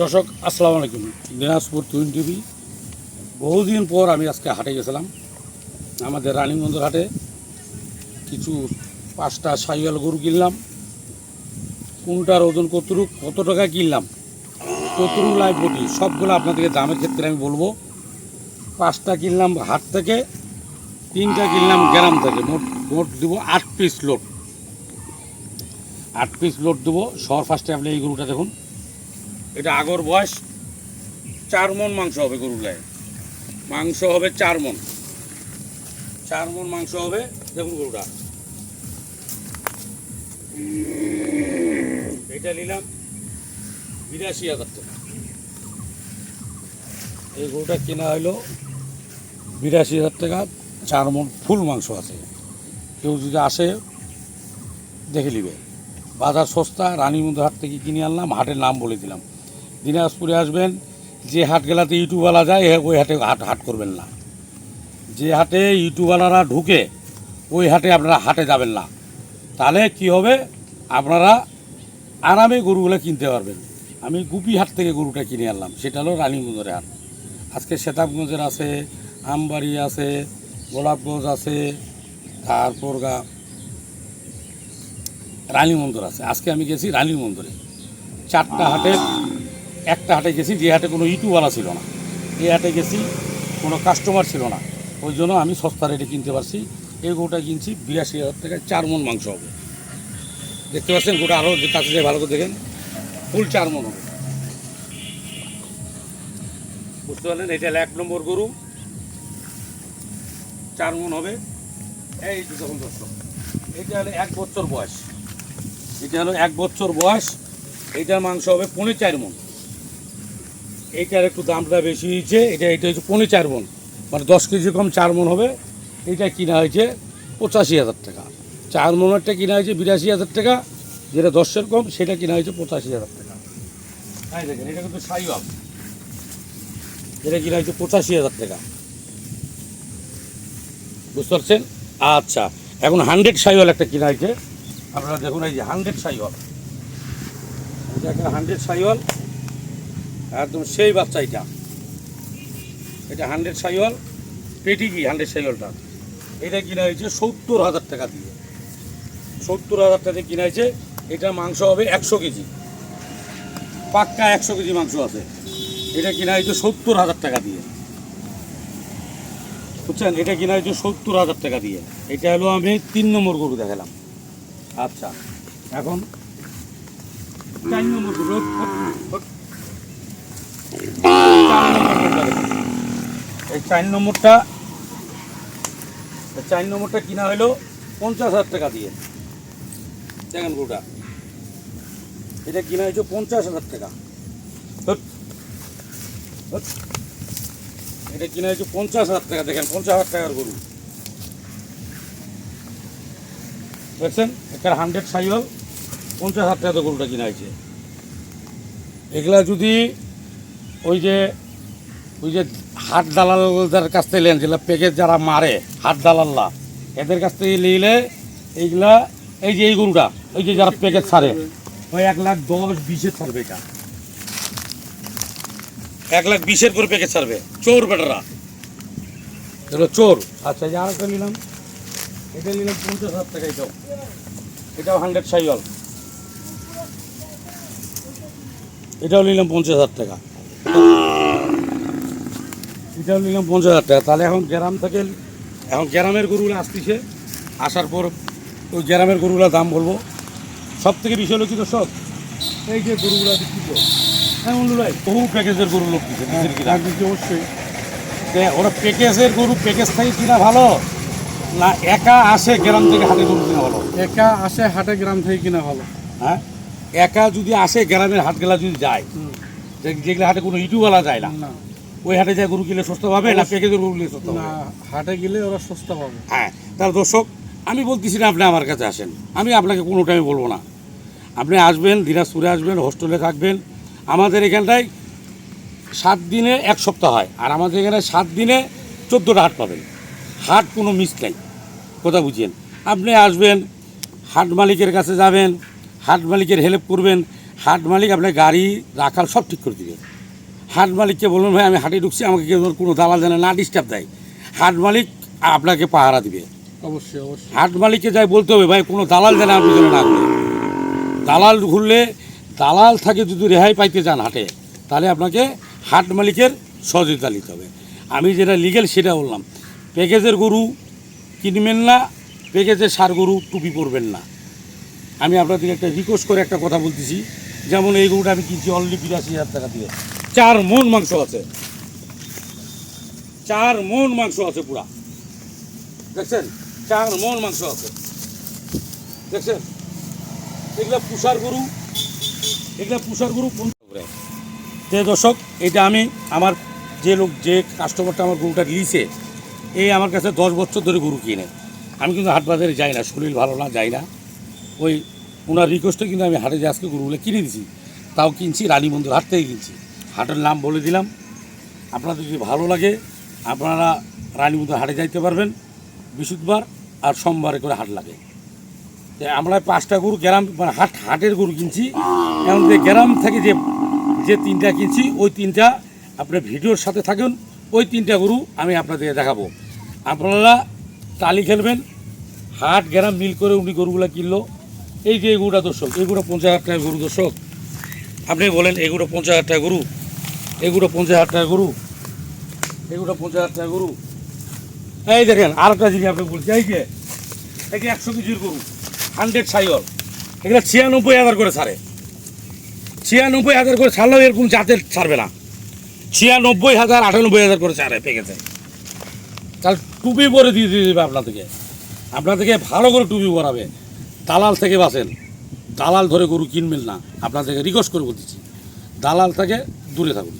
দর্শক, আসসালামু আলাইকুম। দিনাজপুর টুইন টিভি বহুদিন পর আমি আজকে হাটে গেছিলাম। আমাদের রানীগঞ্জের হাটে কিছু পাঁচটা সাইওয়াল গরু কিনলাম। কোনটার ওজন কতটুক, কত টাকা কিনলাম, কতটুক লাইভ বটি, সবগুলো আপনাদেরকে দামের ক্ষেত্রে আমি বলব। পাঁচটা কিনলাম হাট থেকে, তিনটা কিনলাম গ্রাম থেকে। মোট মোট দেবো আট পিস লোড আট পিস লোড দেবো। সবার ফার্স্টে আপনি এই গরুটা দেখুন। এটা আগর বয়স চার মন মাংস হবে গরুর গায়ে। মাংস হবে চার মন। চার মন মাংস হবে দেখুন গরুটা। এটা নিলাম বিরাশি হাজার টাকা। এই গরুটা কেনা হলো বিরাশি হাজার টাকা, চার মন ফুল মাংস আছে। কেউ যদি আসে, দেখে নিবে। বাজার সস্তা রানীমন্দির হাট থেকে কিনে আনলাম, হাটের নাম বলে দিলাম। দিনাজপুরে আসবেন, যে হাট গেলাতে ইউটিউবওয়ালা যায় ওই হাটে হাট হাট করবেন না। যে হাটে ইউটিউবওয়ালারা ঢুকে, ওই হাটে আপনারা হাটে যাবেন না। তাহলে কি হবে? আপনারা আরামে গরুগুলো কিনতে পারবেন। আমি গুপি হাট থেকে গরুটা কিনে আনলাম, সেটা হলো রানীগঞ্জের হাট। আজকে সেতাবগঞ্জের আছে, আমবাড়ি আছে, গোলাপগঞ্জ আছে, তারপর গা রানী মন্দির আছে। আজকে আমি গেছি রানী মন্দিরে চারটা হাটে একটা হাটে গেছি, যে হাটে কোনো ইটুওয়ালা ছিল না। এই হাটে গেছি, কোনো কাস্টমার ছিল না। ওই জন্য আমি সস্তা রেটে কিনতে পারছি। এই গোটা কিনছি, বিরাশি হাজার টাকায় চার মন মাংস হবে। দেখতে পাচ্ছেন গোটা আরও কাছে যায়, ভালো করে দেখেন। ফুল চার মন হবে। বুঝতে পারলেন? এটা এক নম্বর গরু। চার মন হবে। এই যে দেখুন দর্শক, এটা হলো এক বছর বয়স। এটা হলো এক বছর বয়স। এইটার মাংস হবে পৌনে চার মন। এইটার একটু দামটা বেশি হয়েছে, এটা এটা হচ্ছে পনেরো চার মন মানে দশ কেজি কম চার মন হবে। এটা কিনা হয়েছে পঁচাশি হাজার টাকা। চার মনেরটা কিনা হয়েছে বিরাশি হাজার টাকা। যেটা দশের কম, সেটা কিনা হয়েছে পঁচাশি হাজার টাকা। তাই দেখেন, এটা কিন্তু সাইওয়াল। এটা কিনা হয়েছে পঁচাশি হাজার টাকা। বুঝতে পারছেন? আচ্ছা এখন হান্ড্রেড সাইওয়াল একটা কিনা হয়েছে। আপনারা দেখুন, এই যে হান্ড্রেড সাইওয়াল। এটা একটা হান্ড্রেড সাইওয়াল। একদম সেই বাচ্চা এটা এটা হান্ড্রেড সাইওয়াল, পেটি কি হান্ড্রেড সাইওয়ালটা? এটা কিনা হয়েছে সত্তর হাজার টাকা দিয়ে। সত্তর হাজার টাকা দিয়ে কিনা হয়েছে এটা মাংস হবে একশো কেজি। পাক্কা একশো কেজি মাংস আছে। এটা কিনা হয়েছে সত্তর হাজার টাকা দিয়ে। বুঝছেন? এটা কিনা হয়েছে সত্তর হাজার টাকা দিয়ে। এটা হলো আমি তিন নম্বর গরু দেখালাম। আচ্ছা এখন চার নম্বর গরু হট, হট। চার নম্বর গরুটা দেখুন। এই চার নম্বরটা চার নম্বরটা কিনা হলো পঞ্চাশ হাজার টাকা দিয়ে। দেখেন গরুটা। এটা কিনা হয়েছে পঞ্চাশ হাজার টাকা। এটা কিনা হয়েছে পঞ্চাশ হাজার টাকা। দেখেন, পঞ্চাশ হাজার টাকার গরু। দেখছেন? একটা হান্ড্রেড সাইকেল পঞ্চাশ হাজার টাকা গরুটা কিনা হয়েছে। এগুলা যদি ওই যে ওই যে হাট দালালদের কাছ থেকে নেন যেগুলো প্যাকেজ যারা মারে হাট দালাল্লা এদের কাছ থেকে নিলে এইগুলা, এই যে এই গরুটা, এই যে যারা প্যাকেজ ছাড়ে, ওই এক লাখ দশ বিশের ছাড়বে এটা। এক লাখ বিশের করে প্যাকেজ ছাড়বে, চোর বেটারা। এগুলো চোর। আচ্ছা যে আরেকটা নিলাম। এটা নিলাম পঞ্চাশ হাজার টাকা এটাও। এটাও হান্ড্রেড সাইওয়াল। এটাও নিলাম পঞ্চাশ হাজার টাকা। এটাও নিলাম পঞ্চাশ হাজার টাকা। তাহলে এখন গ্রাম থেকে এখন গ্রামের গরুগুলো আসতেছে। আসার পর ওই গ্রামের গরুগুলোর দাম বলব। সব থেকে বিষয় হলো কি দর্শক? এই যে গরুগুলো বিক্রি করো। হ্যাঁ বন্ধু ভাই বহু প্যাকেজের গরু লোক দিচ্ছে অবশ্যই। ওরা প্যাকেজের গরু প্যাকেজ থেকে কিনা ভালো? না একা আসে গ্রাম থেকে হাটে গরু কিনা ভালো? একা আসে হাটে গ্রাম থেকে কিনা ভালো। হ্যাঁ? একা যদি আসে গ্রামের হাটগুলা যদি যায় যেগুলো হাটে কোনো ইটুওয়ালা যায় না। ওই হাটে যায় গরু কিনলে সস্তা পাবে না প্যাকেজের গরু কিনলে সস্তা না হাটে গেলে ওরা সস্তা পাবে। হ্যাঁ তাহলে দর্শক আমি বলতেছি না আপনি আমার কাছে আসেন। আমি আপনাকে কোনো টাইমে বলব না। আপনি আসবেন দিনাজপুরে আসবেন হোস্টেলে থাকবেন। আমাদের এখানটায় সাত দিনে এক সপ্তাহ হয় আর আমাদের এখানে সাত দিনে চোদ্দোটা হাট পাবেন। হাট কোনো মিস নাই কথা বুঝিয়েন আপনি আসবেন হাট মালিকের কাছে যাবেন হাট মালিকের হেল্প করবেন হাট মালিক আপনার গাড়ি রাখাল সব ঠিক করে দিবে। হাট মালিককে বলুন ভাই আমি হাটে ঢুকছি আমাকে কেউ কোনো দালাল যেন না ডিস্টার্ব দেয়। হাট মালিক আপনাকে পাহারা দিবে। অবশ্যই অবশ্যই। হাট মালিককে যাই বলতে হবে ভাই কোনো দালাল যেন আপনি যেন না ঘুরে দালাল ঘুরলে দালাল থাকে যদি রেহাই পাইতে চান হাটে তাহলে আপনাকে হাট মালিকের সহযোগিতা নিতে হবে। আমি যেটা লিগেল সেটা বললাম। প্যাকেজের গরু কিনবেন না প্যাকেজের সার গরু টুপি পরবেন না। আমি আপনাদেরকে একটা রিকোয়েস্ট করে একটা কথা বলতেছি। যেমন এই গরুটা আমি কিনছি অনলি বিরাশি হাজার টাকা দিয়ে। চার মন মাংস আছে। চার মন মাংস আছে পুরা। দেখছেন? চার মন মাংস আছে। দেখছেন? এগুলা পুষার গরু। এগুলো পুষার গরু যে দর্শক, এটা আমি আমার যে লোক, যে কাস্টমারটা আমার গরুটা লিছে এই আমার কাছে দশ বছর ধরে গরু কিনে। আমি কিন্তু হাট বাজারে যাই না, শরীর ভালো না, যাই না। ওই ওনার রিকোয়েস্টে কিন্তু আমি হাটে যে আজকে গরুগুলো কিনে দিছি, তাও কিনছি, রানী মন্দির হাট থেকে কিনছি। হাটের নাম বলে দিলাম। আপনাদের যদি ভালো লাগে, আপনারা রানী মন্দির হাটে যাইতে পারবেন, বৃহস্পতিবার আর সোমবারে করে হাট লাগে। আমরা পাঁচটা গরু গ্রাম মানে হাট, হাটের গরু কিনছি। এখন যে গ্রাম থেকে যে যে তিনটা কিনছি, ওই তিনটা আপনার ভিডিওর সাথে থাকুন, ওই তিনটা গরু আমি আপনাদের দেখাবো। আপনারা টালি খেলবেন, হাট, গ্রাম মিল করে উনি গরুগুলো কিনলো। এই যে এই গরুটা দর্শক গরুটা পঞ্চাশ হাজার টাকা গরু দর্শক। আপনি বলেন, এগুলো পঞ্চাশ হাজার টাকা গরু? এগুলো পঞ্চাশ হাজার টাকা গরু। এগুলো পঞ্চাশ হাজার টাকা গরু। এই দেখেন আর একটা জিনিস আপনি বলছি, এই যে যে একশো কেজির গরু হান্ড্রেড সাইল এগুলো ছিয়ানব্বই হাজার করে ছাড়ে। ছিয়ানব্বই হাজার করে ছাড়লেও এরকম জাতের ছাড়বে না। ছিয়ানব্বই হাজার, আটানব্বই হাজার করে ছাড়ে পেকেছে তাহলে টুপি পরে দিয়ে দিয়ে দেবে আপনাদেরকে। আপনাদেরকে ভালো করে টুপি পরাবে। দালাল থেকে বাঁচেন। দালাল ধরে গরু কিনবেন না। আপনাদেরকে রিকোয়েস্ট করে বলতেছি। দালাল থেকে দূরে থাকুন।